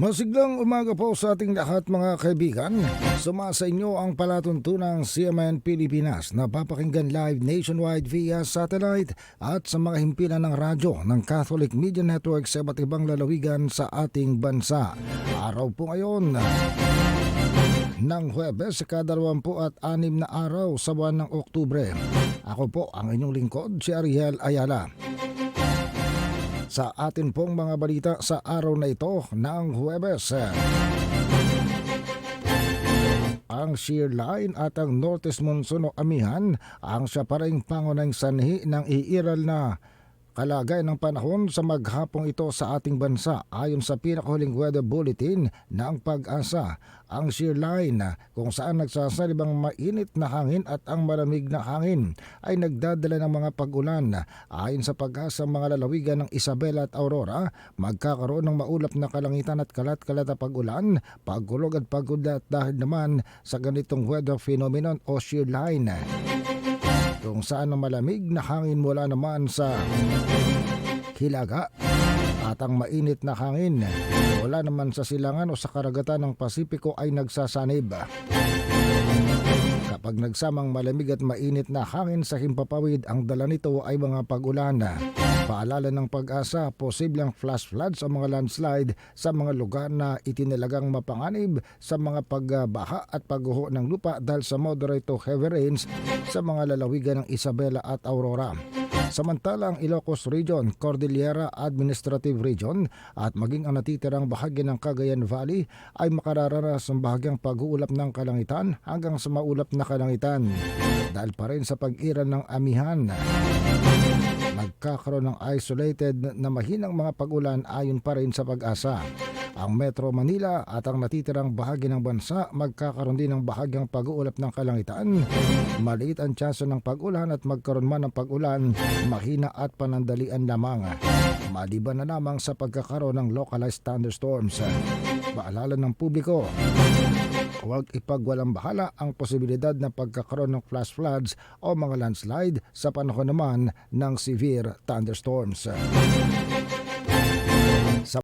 Masiglang umaga po sa ating lahat mga kaibigan. Sumasa inyo ang palatuntunang CMN Pilipinas na papakinggan live nationwide via satellite at sa mga himpilan ng radyo ng Catholic Media Network sa iba't ibang lalawigan sa ating bansa. Araw po ngayon ng Huwebes, kadalawampu at anim na araw sa buwan ng Oktubre. Ako po ang inyong lingkod, si Ariel Ayala sa atin pong mga balita sa araw na ito ng Huwebes. Ang shear line at ang Northeast Monsoon o Amihan ang siya pa pangunang sanhi ng iiral na kalagay ng panahon sa maghapong ito sa ating bansa ayon sa pinakahuling weather bulletin ng pag-asa. Ang shear line kung saan nagsasalibang mainit na hangin at ang malamig na hangin ay nagdadala ng mga pag-ulan. Ayon sa pag-asa mga lalawigan ng Isabela at Aurora, magkakaroon ng maulap na kalangitan at kalat-kalat na pag-ulan, pagkulog at pagudlat dahil naman sa ganitong weather phenomenon o shear line kung saan ang malamig na hangin mula naman sa Hilaga at ang mainit na hangin mula naman sa silangan o sa karagatan ng Pasipiko ay nagsasanib. Kapag nagsamang malamig at mainit na hangin sa himpapawid, ang dala nito ay mga pag-ulan. Paalala ng pag-asa, posibleng flash floods o mga landslide sa mga lugar na itinalagang mapanganib sa mga pagbaha at pagguho ng lupa dahil sa moderate to heavy rains sa mga lalawigan ng Isabela at Aurora. Samantala ang Ilocos Region, Cordillera Administrative Region at maging ang natitirang bahagi ng Cagayan Valley ay makararanas ng bahagyang pag-uulap ng kalangitan hanggang sa maulap na kalangitan. Dahil pa rin sa pag-iral ng amihan, nagkakaroon ng isolated na mahinang mga pag-ulan ayon pa rin sa pag-asa. Ang Metro Manila at ang natitirang bahagi ng bansa magkakaroon din ng bahagyang pag-uulap ng kalangitan. Maliit ang tsansa ng pag-ulan at magkaroon man ng pag-ulan, mahina at panandalian lamang. Maliban na lamang sa pagkakaroon ng localized thunderstorms. Paalala ng publiko, Huwag ipagwalang bahala ang posibilidad na pagkakaroon ng flash floods o mga landslide sa panahon naman ng severe thunderstorms.